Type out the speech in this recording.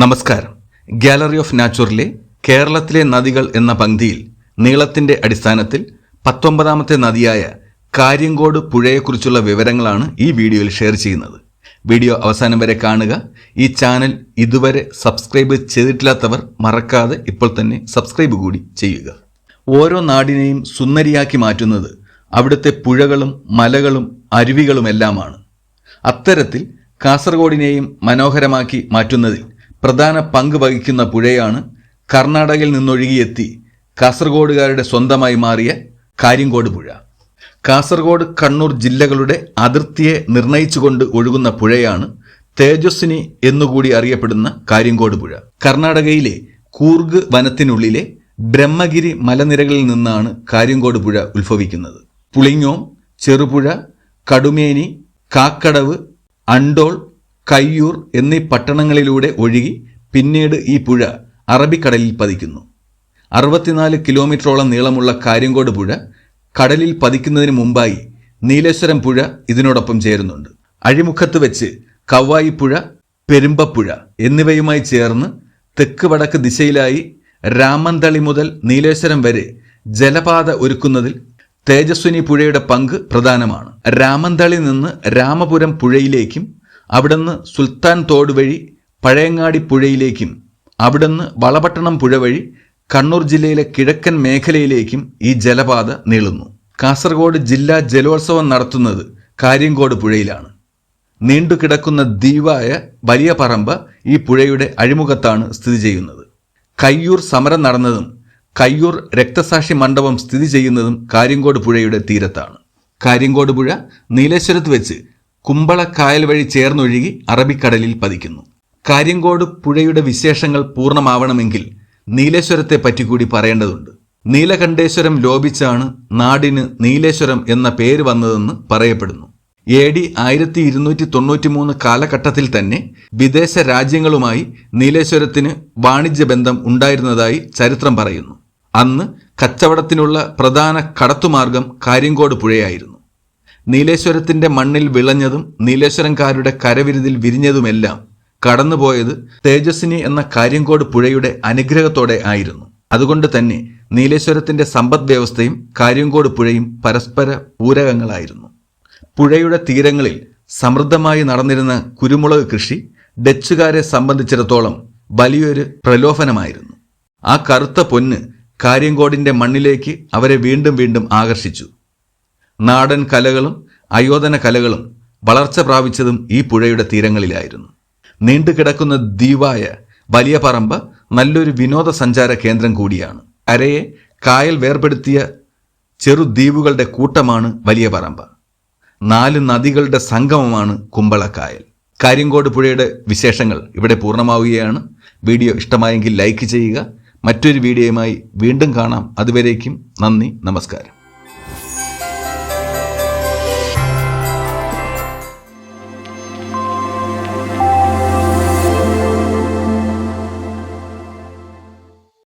നമസ്കാരം. Gallery of നാച്ചുറിലെ കേരളത്തിലെ നദികൾ എന്ന പങ്ക്തിയിൽ നീളത്തിന്റെ അടിസ്ഥാനത്തിൽ പത്തൊമ്പതാമത്തെ നദിയായ കാര്യങ്കോട് പുഴയെക്കുറിച്ചുള്ള വിവരങ്ങളാണ് ഈ വീഡിയോയിൽ ഷെയർ ചെയ്യുന്നത്. വീഡിയോ അവസാനം വരെ കാണുക. ഈ ചാനൽ ഇതുവരെ സബ്സ്ക്രൈബ് ചെയ്തിട്ടില്ലാത്തവർ മറക്കാതെ ഇപ്പോൾ തന്നെ സബ്സ്ക്രൈബ് കൂടി ചെയ്യുക. ഓരോ നാടിനെയും സുന്ദരിയാക്കി മാറ്റുന്നത് അവിടുത്തെ പുഴകളും മലകളും അരുവികളുമെല്ലാമാണ്. അത്തരത്തിൽ കാസർഗോഡിനെയും മനോഹരമാക്കി മാറ്റുന്നതിൽ പ്രധാന പങ്ക് വഹിക്കുന്ന പുഴയാണ് കർണാടകയിൽ നിന്നൊഴുകിയെത്തി കാസർഗോഡുകാരുടെ സ്വന്തമായി മാറിയ കാര്യങ്കോട് പുഴ. കാസർഗോഡ് കണ്ണൂർ ജില്ലകളുടെ അതിർത്തിയെ നിർണയിച്ചുകൊണ്ട് ഒഴുകുന്ന പുഴയാണ് തേജസ്വിനി എന്നുകൂടി അറിയപ്പെടുന്ന കാര്യങ്കോട് പുഴ. കർണാടകയിലെ കൂർഗ് വനത്തിനുള്ളിലെ ബ്രഹ്മഗിരി മലനിരകളിൽ നിന്നാണ് കാര്യങ്കോട് പുഴ ഉത്ഭവിക്കുന്നത്. പുളിങ്ങോം ചെറുപുഴ കടുമേനി കാക്കടവ് അണ്ടോൾ കയ്യൂർ എന്നീ പട്ടണങ്ങളിലൂടെ ഒഴുകി പിന്നീട് ഈ പുഴ അറബിക്കടലിൽ പതിക്കുന്നു. അറുപത്തിനാല് കിലോമീറ്ററോളം നീളമുള്ള കാര്യങ്കോട് പുഴ കടലിൽ പതിക്കുന്നതിന് മുമ്പായി നീലേശ്വരം പുഴ ഇതിനോടൊപ്പം ചേരുന്നുണ്ട്. അഴിമുഖത്ത് വെച്ച് കവായി പുഴ പെരുമ്പപ്പുഴ എന്നിവയുമായി ചേർന്ന് തെക്ക് വടക്ക് ദിശയിലായി രാമന്തളി മുതൽ നീലേശ്വരം വരെ ജലപാത ഒരുക്കുന്നതിൽ തേജസ്വിനി പുഴയുടെ പങ്ക് പ്രധാനമാണ്. രാമന്തളി നിന്ന് രാമപുരം പുഴയിലേക്കും അവിടുന്ന് സുൽത്താൻ തോട് വഴി പഴയങ്ങാടി പുഴയിലേക്കും അവിടുന്ന് വളപട്ടണം പുഴ വഴി കണ്ണൂർ ജില്ലയിലെ കിഴക്കൻ മേഖലയിലേക്കും ഈ ജലപാത നീളുന്നു. കാസർഗോഡ് ജില്ലാ ജലോത്സവം നടത്തുന്നത് കാര്യങ്കോട് പുഴയിലാണ്. നീണ്ടുകിടക്കുന്ന ദ്വീപായ വലിയ പറമ്പ് ഈ പുഴയുടെ അഴിമുഖത്താണ് സ്ഥിതി ചെയ്യുന്നത്. കയ്യൂർ സമരം നടന്നതും കയ്യൂർ രക്തസാക്ഷി മണ്ഡപം സ്ഥിതി ചെയ്യുന്നതും കാര്യങ്കോട് പുഴയുടെ തീരത്താണ്. കാര്യങ്കോട് പുഴ നീലേശ്വരത്ത് വെച്ച് കുമ്പള കായൽ വഴി ചേർന്നൊഴുകി അറബിക്കടലിൽ പതിക്കുന്നു. കാര്യങ്കോട് പുഴയുടെ വിശേഷങ്ങൾ പൂർണമാവണമെങ്കിൽ നീലേശ്വരത്തെ പറ്റി കൂടി പറയേണ്ടതുണ്ട്. നീലകണ്ഠേശ്വരം ലോപിച്ചാണ് നാടിന് നീലേശ്വരം എന്ന പേര് വന്നതെന്ന് പറയപ്പെടുന്നു. എ ഡി ആയിരത്തി ഇരുന്നൂറ്റി തൊണ്ണൂറ്റി മൂന്ന് കാലഘട്ടത്തിൽ തന്നെ വിദേശ രാജ്യങ്ങളുമായി നീലേശ്വരത്തിന് വാണിജ്യ ബന്ധം ഉണ്ടായിരുന്നതായി ചരിത്രം പറയുന്നു. അന്ന് കച്ചവടത്തിനുള്ള പ്രധാന കടത്തുമാർഗം കാര്യങ്കോട് പുഴയായിരുന്നു. നീലേശ്വരത്തിന്റെ മണ്ണിൽ വിളഞ്ഞതും നീലേശ്വരംകാരുടെ കരവിരുതിൽ വിരിഞ്ഞതുമെല്ലാം കടന്നുപോയത് തേജസ്വിനി എന്ന കാര്യങ്കോട് പുഴയുടെ അനുഗ്രഹത്തോടെ ആയിരുന്നു. അതുകൊണ്ട് തന്നെ നീലേശ്വരത്തിന്റെ സമ്പദ് വ്യവസ്ഥയും കാര്യങ്കോട് പുഴയും പരസ്പര പൂരകങ്ങളായിരുന്നു. പുഴയുടെ തീരങ്ങളിൽ സമൃദ്ധമായി നടന്നിരുന്ന കുരുമുളക് കൃഷി ഡച്ചുകാരെ സംബന്ധിച്ചിടത്തോളം വലിയൊരു പ്രലോഭനമായിരുന്നു. ആ കറുത്ത പൊന്ന് കാര്യങ്കോടിന്റെ മണ്ണിലേക്ക് അവരെ വീണ്ടും വീണ്ടും ആകർഷിച്ചു. നാടൻ കലകളും അയോധന കലകളും വളർച്ച പ്രാപിച്ചതും ഈ പുഴയുടെ തീരങ്ങളിലായിരുന്നു. നീണ്ടുകിടക്കുന്ന ദ്വീപായ വലിയ പറമ്പ് നല്ലൊരു വിനോദസഞ്ചാര കേന്ദ്രം കൂടിയാണ്. കരയെ കായൽ വേർപെടുത്തിയ ചെറു ദ്വീപുകളുടെ കൂട്ടമാണ് വലിയ പറമ്പ്. നാല് നദികളുടെ സംഗമമാണ് കുമ്പളക്കായൽ കാര്യങ്കോട് പുഴയുടെ വിശേഷങ്ങൾ ഇവിടെ പൂർണമാവുകയാണ്. വീഡിയോ ഇഷ്ടമായെങ്കിൽ ലൈക്ക് ചെയ്യുക. മറ്റൊരു വീഡിയോയുമായി വീണ്ടും കാണാം. അതുവരേക്കും നന്ദി നമസ്കാരം.